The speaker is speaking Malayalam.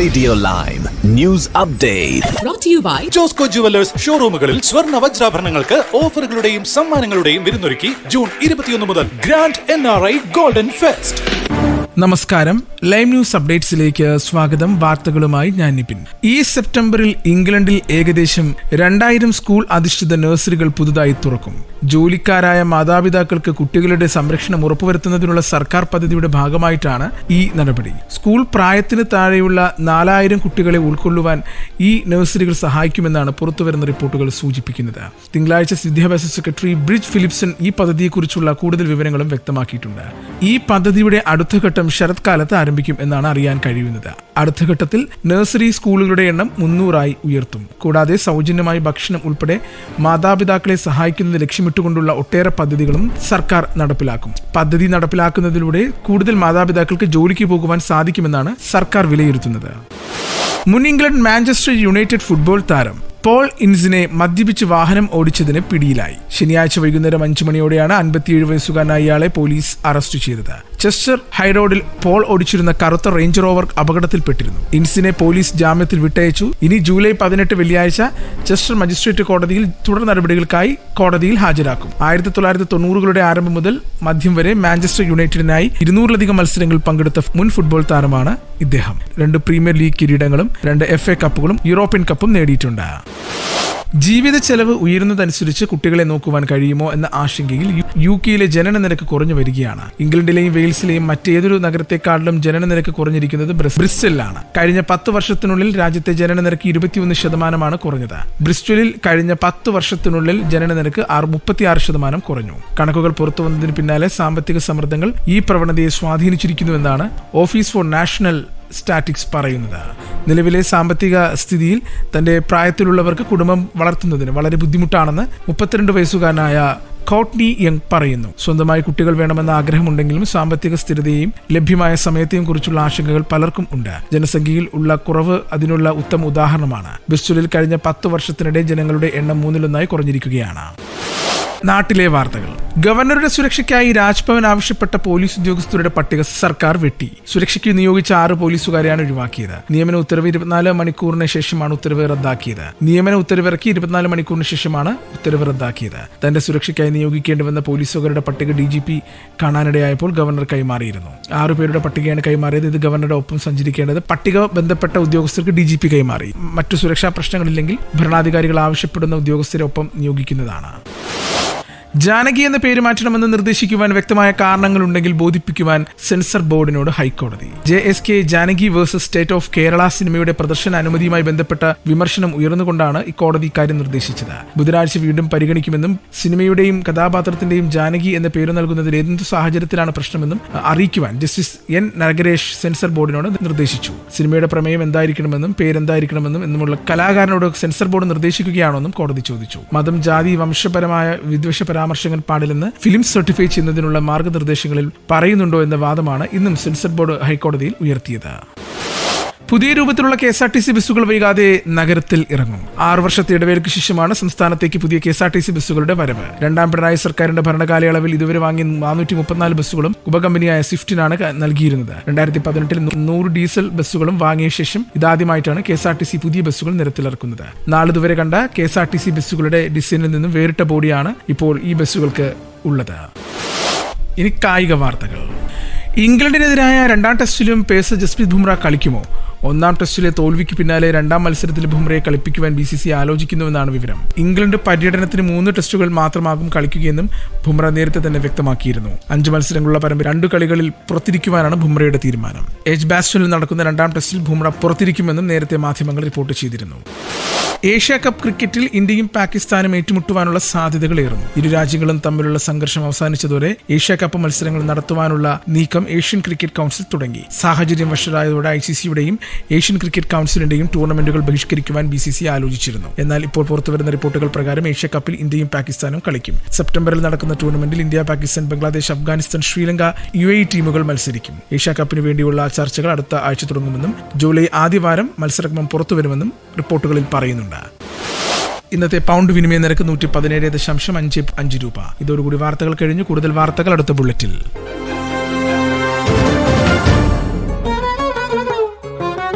Radio live news update brought to you by Josco jewellers ഷോറൂമുകളിൽ സ്വർണ വജ്രാഭരണങ്ങൾക്ക് ഓഫറുകളുടെയും സമ്മാനങ്ങളുടെയും വിരുന്നൊരുക്കി ജൂൺ ഇരുപത്തിയൊന്ന് മുതൽ grand N R I golden fest. നമസ്കാരം. ലൈവ് ന്യൂസ് അപ്ഡേറ്റ്സിലേക്ക് സ്വാഗതം. വാർത്തകളുമായി ഞാൻ നിപിൻ. ഈ സെപ്റ്റംബറിൽ ഇംഗ്ലണ്ടിൽ ഏകദേശം രണ്ടായിരം സ്കൂൾ അധിഷ്ഠിത നഴ്സറികൾ പുതുതായി തുറക്കും. ജോലിക്കാരായ മാതാപിതാക്കൾക്ക് കുട്ടികളുടെ സംരക്ഷണം ഉറപ്പുവരുത്തുന്നതിനുള്ള സർക്കാർ പദ്ധതിയുടെ ഭാഗമായിട്ടാണ് ഈ നടപടി. സ്കൂൾ പ്രായത്തിന് താഴെയുള്ള നാലായിരം കുട്ടികളെ ഉൾക്കൊള്ളുവാൻ ഈ നഴ്സറികൾ സഹായിക്കുമെന്നാണ് പുറത്തുവരുന്ന റിപ്പോർട്ടുകൾ സൂചിപ്പിക്കുന്നത്. തിങ്കളാഴ്ച വിദ്യാഭ്യാസ സെക്രട്ടറി ബ്രിഡ്ജ് ഫിലിപ്സൺ ഈ പദ്ധതിയെക്കുറിച്ചുള്ള കൂടുതൽ വിവരങ്ങളും വ്യക്തമാക്കിയിട്ടുണ്ട്. ഈ പദ്ധതിയുടെ അടുത്ത ഘട്ടം ശരത്കാലത്ത് ആരംഭിക്കും എന്നാണ് അറിയാൻ കഴിയുന്നത്. അടുത്ത ഘട്ടത്തിൽ നഴ്സറി സ്കൂളുകളുടെ എണ്ണം മുന്നൂറായി ഉയർത്തും. കൂടാതെ സൗജന്യമായി ഭക്ഷണം ഉൾപ്പെടെ മാതാപിതാക്കളെ സഹായിക്കുന്നത് ലക്ഷ്യമിട്ടുകൊണ്ടുള്ള ഒട്ടേറെ പദ്ധതികളും സർക്കാർ നടപ്പിലാക്കും. പദ്ധതി നടപ്പിലാക്കുന്നതിലൂടെ കൂടുതൽ മാതാപിതാക്കൾക്ക് ജോലിക്ക് പോകുവാൻ സാധിക്കുമെന്നാണ് സർക്കാർ വിലയിരുത്തുന്നത്. മുൻ ഇംഗ്ലണ്ട് മാഞ്ചസ്റ്റർ യുണൈറ്റഡ് ഫുട്ബോൾ താരം പോൾ ഇൻസിനെ മദ്യപിച്ച് വാഹനം ഓടിച്ചതിന് പിടിയിലായി. ശനിയാഴ്ച വൈകുന്നേരം അഞ്ചു മണിയോടെയാണ് അൻപത്തിയേഴ് വയസ്സുകാരനായ ഇയാളെ പോലീസ് അറസ്റ്റ് ചെയ്തത്. ചെസ്റ്റർ ഹൈറോഡിൽ പോൾ ഓടിച്ചിരുന്ന കറുത്ത റേഞ്ച് റോവർ അപകടത്തിൽപ്പെട്ടിരുന്നു. ഇൻസിനെ പോലീസ് ജാമ്യത്തിൽ വിട്ടയച്ചു. ഇനി ജൂലൈ പതിനെട്ട് വെള്ളിയാഴ്ച ചെസ്റ്റർ മജിസ്ട്രേറ്റ് കോടതിയിൽ തുടർ നടപടികൾക്കായി കോടതിയിൽ ഹാജരാക്കും. ആയിരത്തി തൊള്ളായിരത്തി തൊണ്ണൂറുകളുടെ ആരംഭം മുതൽ മധ്യം വരെ മാഞ്ചസ്റ്റർ യുണൈറ്റഡിനായി ഇരുന്നൂറിലധികം മത്സരങ്ങൾ പങ്കെടുത്ത മുൻ ഫുട്ബോൾ താരമാണ് ഇദ്ദേഹം. രണ്ട് പ്രീമിയർ ലീഗ് കിരീടങ്ങളും രണ്ട് എഫ് എ കപ്പുകളും യൂറോപ്യൻ കപ്പും നേടിയിട്ടുണ്ട്. ജീവിത ചെലവ് ഉയരുന്നതനുസരിച്ച് കുട്ടികളെ നോക്കുവാൻ കഴിയുമോ എന്ന ആശങ്കയിൽ യു- കെയിലെ ജനന നിരക്ക് കുറഞ്ഞു വരികയാണ്. ഇംഗ്ലണ്ടിലെയും വെയിൽസിലെയും മറ്റേതൊരു നഗരത്തെക്കാളിലും ജനന നിരക്ക് കുറഞ്ഞിരിക്കുന്നത് ബ്രിസ്- ബ്രിസ്റ്റലിലാണ് കഴിഞ്ഞ പത്ത് വർഷത്തിനുള്ളിൽ രാജ്യത്തെ ജനന നിരക്ക് ഇരുപത്തിയൊന്ന് ശതമാനമാണ് കുറഞ്ഞത്. ബ്രിസ്റ്റലിൽ കഴിഞ്ഞ പത്ത് വർഷത്തിനുള്ളിൽ ജനന നിരക്ക് മുപ്പത്തിയാറ് ശതമാനം കുറഞ്ഞു. കണക്കുകൾ പുറത്തു വന്നതിന് പിന്നാലെ സാമ്പത്തിക സമ്മർദ്ദങ്ങൾ ഈ പ്രവണതയെ സ്വാധീനിച്ചിരിക്കുന്നുവെന്നാണ് ഓഫീസ് ഫോർ നാഷണൽ സ്റ്റാറ്റിക്സ് പറയുന്നത്. നിലവിലെ സാമ്പത്തിക സ്ഥിതിയിൽ തന്റെ പ്രായത്തിലുള്ളവർക്ക് കുടുംബം വളർത്തുന്നതിന് വളരെ ബുദ്ധിമുട്ടാണെന്ന് മുപ്പത്തിരണ്ട് വയസ്സുകാരനായ കോട്ട്നി യങ് പറയുന്നു. സ്വന്തമായി കുട്ടികൾ വേണമെന്ന ആഗ്രഹമുണ്ടെങ്കിലും സാമ്പത്തിക സ്ഥിരതയും ലഭ്യമായ സമയത്തെയും കുറിച്ചുള്ള ആശങ്കകൾ പലർക്കും ഉണ്ട്. ജനസംഖ്യയിൽ ഉള്ള കുറവ് അതിനുള്ള ഉത്തമ ഉദാഹരണമാണ്. ബിസ്റ്റുലിൽ കഴിഞ്ഞ പത്ത് വർഷത്തിനിടെ ജനങ്ങളുടെ എണ്ണം മൂന്നിലൊന്നായി കുറഞ്ഞിരിക്കുകയാണ്. നാട്ടിലെ വാർത്തകൾ. ഗവർണറുടെ സുരക്ഷയ്ക്കായി രാജ്ഭവൻ ആവശ്യപ്പെട്ട പോലീസ് ഉദ്യോഗസ്ഥരുടെ പട്ടിക സർക്കാർ വെട്ടി. സുരക്ഷയ്ക്ക് നിയോഗിച്ച ആറ് പോലീസുകാരെയാണ് ഒഴിവാക്കിയത്. നിയമന ഉത്തരവ് ഇരുപത്തിനാല് മണിക്കൂറിന് ശേഷമാണ് ഉത്തരവ് റദ്ദാക്കിയത്. നിയമന ഉത്തരവിറക്കി ഇരുപത്തിനാല് മണിക്കൂറിന് ശേഷമാണ് ഉത്തരവ് റദ്ദാക്കിയത്. തന്റെ സുരക്ഷയ്ക്കായി നിയോഗിക്കേണ്ടി വന്ന പോലീസുകാരുടെ പട്ടിക ഡി ജി പി കാണാനിടയായപ്പോൾ ഗവർണർ കൈമാറിയിരുന്നു. ആറു പേരുടെ പട്ടികയാണ് കൈമാറിയത്. ഇത് ഗവർണറുടെ ഒപ്പം സഞ്ചരിക്കേണ്ടത് പട്ടിക ബന്ധപ്പെട്ട ഉദ്യോഗസ്ഥർക്ക് ഡി ജി പി കൈമാറി. മറ്റു സുരക്ഷാ പ്രശ്നങ്ങളില്ലെങ്കിൽ ഭരണാധികാരികൾ ആവശ്യപ്പെടുന്ന ഉദ്യോഗസ്ഥരെ ഒപ്പം നിയോഗിക്കുന്നതാണ്. ജാനകി എന്ന പേര് മാറ്റണമെന്ന് നിർദ്ദേശിക്കുവാൻ വ്യക്തമായ കാരണങ്ങളുണ്ടെങ്കിൽ ബോധിപ്പിക്കുവാൻ സെൻസർ ബോർഡിനോട് ഹൈക്കോടതി. J S K Janaki versus state of Kerala സിനിമയുടെ പ്രദർശന അനുമതിയുമായി ബന്ധപ്പെട്ട വിമർശനം ഉയർന്നുകൊണ്ടാണ് ഇക്കോടതി ഇക്കാര്യം നിർദ്ദേശിച്ചത്. ബുധനാഴ്ച വീണ്ടും പരിഗണിക്കുമെന്നും സിനിമയുടെയും കഥാപാത്രത്തിന്റെയും ജാനകി എന്ന പേര് നൽകുന്നതിൽ എന്ത് സാഹചര്യത്തിലാണ് പ്രശ്നമെന്നും അറിയിക്കുവാൻ ജസ്റ്റിസ് എൻ. നഗരേഷ് സെൻസർ ബോർഡിനോട് നിർദ്ദേശിച്ചു. സിനിമയുടെ പ്രമേയം എന്തായിരിക്കണമെന്നും പേരെന്തായിരിക്കണമെന്നും എന്നുമുള്ള കലാകാരനോട് സെൻസർ ബോർഡ് നിർദ്ദേശിക്കുകയാണെന്നും കോടതി ചോദിച്ചു. മതം ജാതി വംശപരമായ വിദ്വേഷ പരാമർശങ്ങൾ പാടില്ലെന്ന് ഫിലിം സർട്ടിഫൈ ചെയ്യുന്നതിനുള്ള മാർഗനിർദ്ദേശങ്ങളിൽ പറയുന്നുണ്ടോ എന്ന വാദമാണ് ഇന്നും സെൻസർ ബോർഡ് ഹൈക്കോടതിയിൽ ഉയർത്തിയത്. പുതിയ രൂപത്തിലുള്ള K S R T C ബസ്സുകൾ വൈകാതെ നഗരത്തിൽ ഇറങ്ങും. ആറ് വർഷത്തെ ഇടവേളയ്ക്ക് ശേഷമാണ് സംസ്ഥാനത്തേക്ക് പുതിയ K S R T C ബസ്സുകളുടെ വരവ്. രണ്ടാം പിണറായി സർക്കാരിന്റെ ഭരണകാലയളവിൽ ഇതുവരെ വാങ്ങിയ നാനൂറ്റി മുപ്പത്തിനാല് ബസ്സുകളും ഉപകമ്പനിയായ സ്വിഫ്റ്റിനാണ് നൽകിയിരുന്നത്. രണ്ടായിരത്തി പതിനെട്ടിൽ നൂറ് ഡീസൽ ബസ്സുകളും വാങ്ങിയ ശേഷം ഇതാദ്യമായിട്ടാണ് K S R T C പുതിയ ബസ്സുകൾ നിരത്തിലിറക്കുന്നത്. നാളിതുവരെ കണ്ട K S R T C ബസ്സുകളുടെ ഡിസൈനിൽ നിന്നും വേറിട്ട ബോഡിയാണ് ഇപ്പോൾ ഈ ബസ്സുകൾക്ക് ഉള്ളത്. ഇനി കായിക വാർത്തകൾ. ഇംഗ്ലണ്ടിനെതിരായ രണ്ടാം ടെസ്റ്റിലും പേസർ ജസ്പ്രീത് ബുംറ കളിക്കുമോ? ഒന്നാം ടെസ്റ്റിലെ തോൽവിക്ക് പിന്നാലെ രണ്ടാം മത്സരത്തിൽ ബുംറയെ കളിപ്പിക്കുവാൻ ബി സി സി ആലോചിക്കുന്നുവെന്നാണ് വിവരം. ഇംഗ്ലണ്ട് പര്യടനത്തിന് മൂന്ന് ടെസ്റ്റുകൾ മാത്രമാകും കളിക്കുകയെന്നും ബുംറ നേരത്തെ തന്നെ വ്യക്തമാക്കിയിരുന്നു. അഞ്ച് മത്സരങ്ങളുള്ള പരമ്പര രണ്ട് കളികളിൽ പുറത്തിരിക്കുവാനാണ് ബുംറയുടെ തീരുമാനം. എച്ച് ബാസ്റ്റണിൽ നടക്കുന്ന രണ്ടാം ടെസ്റ്റിൽ ബുംറ പുറത്തിരിക്കുമെന്നും നേരത്തെ മാധ്യമങ്ങൾ റിപ്പോർട്ട് ചെയ്തിരുന്നു. ഏഷ്യ കപ്പ് ക്രിക്കറ്റിൽ ഇന്ത്യയും പാകിസ്ഥാനും ഏറ്റുമുട്ടുവാനുള്ള സാധ്യതകളേറുന്നു. ഇരു രാജ്യങ്ങളും തമ്മിലുള്ള സംഘർഷം അവസാനിച്ചതോടെ ഏഷ്യ കപ്പ് മത്സരങ്ങൾ നടത്തുവാനുള്ള നീക്കം ഏഷ്യൻ ക്രിക്കറ്റ് കൗൺസിൽ തുടങ്ങി. സാഹചര്യം വഷളായതോടെ ഐ സി സിയുടെയും ഏഷ്യൻ ക്രിക്കറ്റ് കൗൺസിലിന്റെയും ടൂർണമെന്റുകൾ ബഹിഷ്കരിക്കുവാൻ ബി സി സി ആലോചിച്ചിരുന്നു. എന്നാൽ ഇപ്പോൾ പുറത്തുവരുന്ന റിപ്പോർട്ടുകൾ പ്രകാരം ഏഷ്യ കപ്പിൽ ഇന്ത്യയും പാകിസ്ഥാനും കളിക്കും. സെപ്റ്റംബറിൽ നടക്കുന്ന ടൂർണമെന്റിൽ India Pakistan Bangladesh Afghanistan Sri Lanka U A ടീമുകൾ മത്സരിക്കും. ഏഷ്യ കപ്പിന് വേണ്ടിയുള്ള ചർച്ചകൾ അടുത്ത ആഴ്ച തുടങ്ങുമെന്നും ജൂലൈ ആദ്യവാരം മത്സരക്രമം പുറത്തുവരുമെന്നും റിപ്പോർട്ടുകളിൽ പറയുന്നുണ്ട്. ഇന്നത്തെ പൗണ്ട് വിനിമയ നിരക്ക് നൂറ്റി പതിനേഴ് ദശാംശം അഞ്ച് അഞ്ച് രൂപ. ഇതോടുകൂടി വാർത്തകൾ കഴിഞ്ഞു. കൂടുതൽ വാർത്തകൾ അടുത്ത ബുള്ളറ്റിൽ.